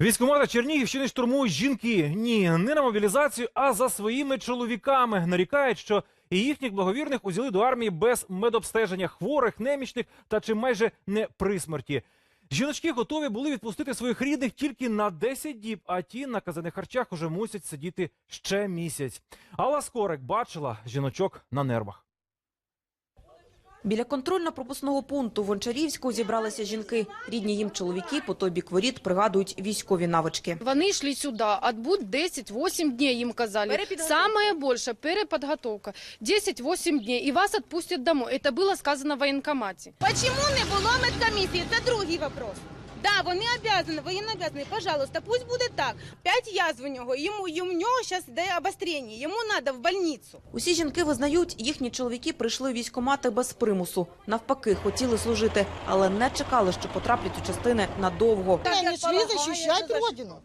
Військкомати Чернігівщини штурмують жінки. Ні, не на мобілізацію, а за своїми чоловіками. Нарікають, що і їхніх благовірних узяли до армії без медобстеження хворих, немічних та чи майже не при смерті. Жіночки готові були відпустити своїх рідних тільки на 10 діб, а ті на казаних харчах уже мусять сидіти ще місяць. Алла Скорик бачила жіночок на нервах. Біля контрольно-пропускного пункту в Гончарівську зібралися жінки. Рідні їм чоловіки по той бік воріт пригадують військові навички. Вони йшли сюди, отбудь 10-8 днів, їм казали. Саме більше больше переподготовка. 10-8 днів, і вас відпустять домой. Це було сказано в воєнкоматі. Чому не було медкомісії? Це другий вопрос. Да, вони обязаны, воєнно обязаны. Пожалуйста, пусть буде так. П'ять язв у нього, йому, і у нього зараз йде обострення, йому треба в больницю. Усі жінки визнають, їхні чоловіки прийшли у військкомати без примусу. Навпаки, хотіли служити, але не чекали, що потраплять у частини надовго. Так, Они я шли полагаю, защищать это за- Родину.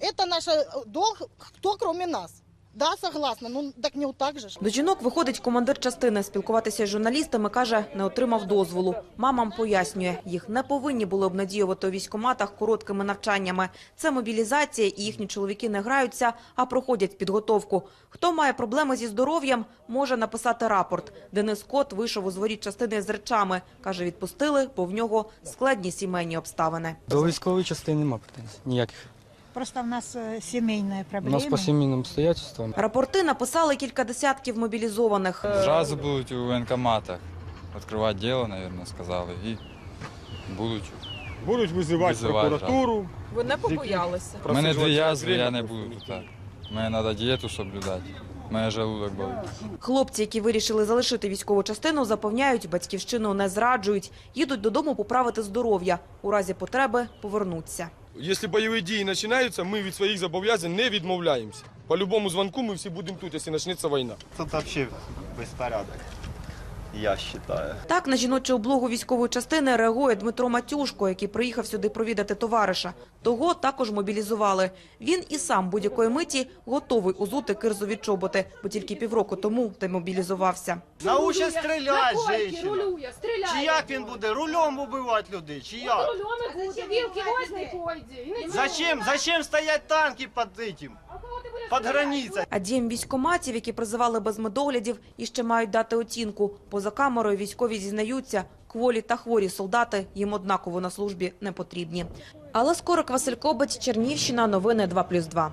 Это наш э, долг, кто кроме нас. Да, согласна, ну так не так же. ж. До жінок виходить командир частини. Спілкуватися з журналістами, каже, не отримав дозволу. Мамам пояснює, їх не повинні були обнадіювати у військкоматах короткими навчаннями. Це мобілізація, і їхні чоловіки не граються, а проходять підготовку. Хто має проблеми зі здоров'ям, може написати рапорт. Денис Кот вийшов у зворіт частини з речами. Каже, відпустили, бо в нього складні сімейні обставини. До військової частини нема претензій. Ніяких. Просто в нас е, сімейні У проблеми. нас по сімейним обстоятельствам. Рапорти написали кілька десятків мобілізованих. Зразу будуть у воєнкоматах відкривати діло, мабуть, сказали, і будуть. Будуть визивати Визивати, прокуратуру. Ви не побоялися? У мене дві язви, я не буду тут. Мені треба дієту соблюдати. Мене желудок болить. Хлопці, які вирішили залишити військову частину, запевняють, батьківщину не зраджують. Їдуть додому поправити здоров'я. У разі потреби повернуться. Якщо бойові дії починаються, ми від своїх зобов'язань не відмовляємося. По любому дзвонку ми всі будемо тут, якщо почнеться війна. Тут взагалі беспорядок, я считаю. Так на жіночу облогу військової частини реагує Дмитро Матюшко, який приїхав сюди провідати товариша. Того також мобілізували. Він і сам будь-якої миті готовий узути кирзові чоботи, бо тільки півроку тому демобілізувався. Научить стріляти, женщина. рулює, стріляє. Чи як він буде? Рулем убивати людей, чи як? Рульоми буде, вілки возьми, пойди. Зачем? Зачем стоять танки під этим? Під границей? А дім військоматів, які призивали без медоглядів, іще мають дати оцінку. Поза камерою військові зізнаються, кволі та хворі солдати їм однаково на службі не потрібні. Але Скорик, Василь Кобець, Чернівщина, новини 2+,2.